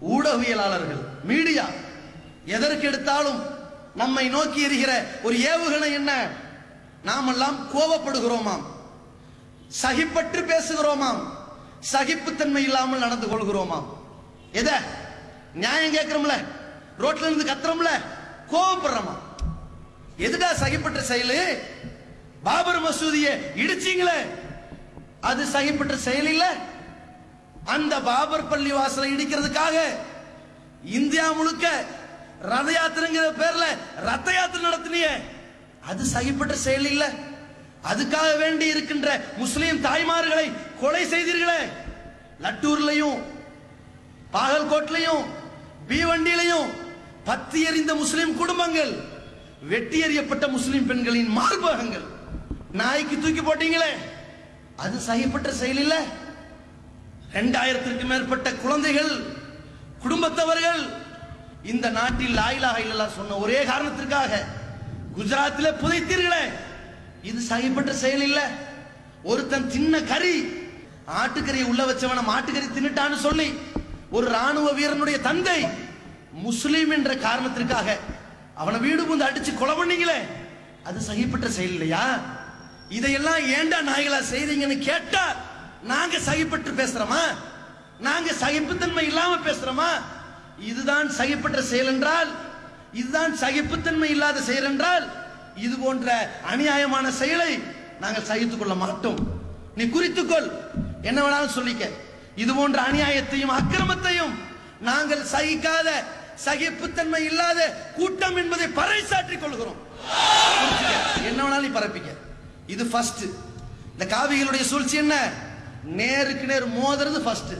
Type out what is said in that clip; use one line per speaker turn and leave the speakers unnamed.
ஊடகவியலாளர்கள் மீடியா எதற்கு எடுத்தாலும் நம்மை நோக்கி எரிகிற ஒரு ஏவுகணை என்ன? நாமெல்லாம் கோபப்படுகிறோமாம் சகிப்பற்று பேசுகிறோமாம். சகிப்புத்தன்மை இல்லாமல் நடந்து கொள்கிறோமாம். எத? நியாயம் கேட்கிறோம்ல. ரோட்ல இருந்து கத்துறோம்ல. கோபப்படுறோமா எதுடா சகிப்பற்ற செயலு? பாபர் மசூதியை இடிச்சீங்களே. அது சகிப்பற்ற செயல் இல்லை? அந்த பாபர் பள்ளி வாசலை இடிக்கிறதுக்காக இந்தியா முழுக்க ரத யாத்திரைங்கிற பேர்ல ரத்த யாத்திரை நடத்தினியே. அது சகிப்பட்ட செயல் இல்ல. அதுக்காக வேண்டி இருக்கின்ற முஸ்லிம் தாய்மார்களை கொலை செய்தீர்களே. லட்டூர்லயும் பி பீவண்டியிலையும் பத்தி எறிந்த முஸ்லிம் குடும்பங்கள் வெட்டி எறியப்பட்ட முஸ்லிம் பெண்களின் மார்பகங்கள். நாய்க்கு தூக்கி போட்டீங்களே. அது சகிப்பட்ட செயல் இல்லை. இரண்டாயிரத்திற்கு மேற்பட்ட குழந்தைகள் குடும்பத்தவர்கள் இந்த நாட்டில் லாயிலாக இல்லலா சொன்ன ஒரே காரணத்திற்காக குஜராத்தில் புதைத்தீர்களே. இது சகிப்பற்ற செயல் இல்ல. ஒருத்தன் தின்ன கறி ஆட்டுக்கறியை உள்ள வச்சவன மாட்டுக்கறி தின்னுட்டான்னு சொல்லி ஒரு ராணுவ வீரனுடைய தந்தை முஸ்லீம் என்ற காரணத்திற்காக அவனை வீடு புந்து அடிச்சு கொலை பண்ணீங்களே. அது சகிப்பட்ட செயல் இல்லையா? இதையெல்லாம் ஏண்டா நாய்களா செய்தீங்கன்னு கேட்டா நாங்க சகிப்பற்று பேசுறோமா? நாங்க சகிப்புத்தன்மை இல்லாம பேசுறோமா? இதுதான் சகிப்பற்ற செயல் என்றால் இதுதான் சகிப்புத்தன்மை இல்லாத செயல் என்றால் இது போன்ற அநியாயமான செயலை நாங்கள் சகித்துக் கொள்ள மாட்டோம். நீ குறித்துக்கொள் என்ன வேணாலும் சொல்லிக்க. இது போன்ற அநியாயத்தையும் அக்கிரமத்தையும் நாங்கள் சகிக்காத சகிப்புத்தன்மை இல்லாத கூட்டம் என்பதை பறைசாற்றிக் கொள்கிறோம். என்ன வேணாலும் நீ பரப்பிக்க. இது ஃபர்ஸ்ட் இந்த காவிகளுடைய சூழ்ச்சி என்ன? நேருக்கு நேர் மோதுறது ஃபர்ஸ்ட்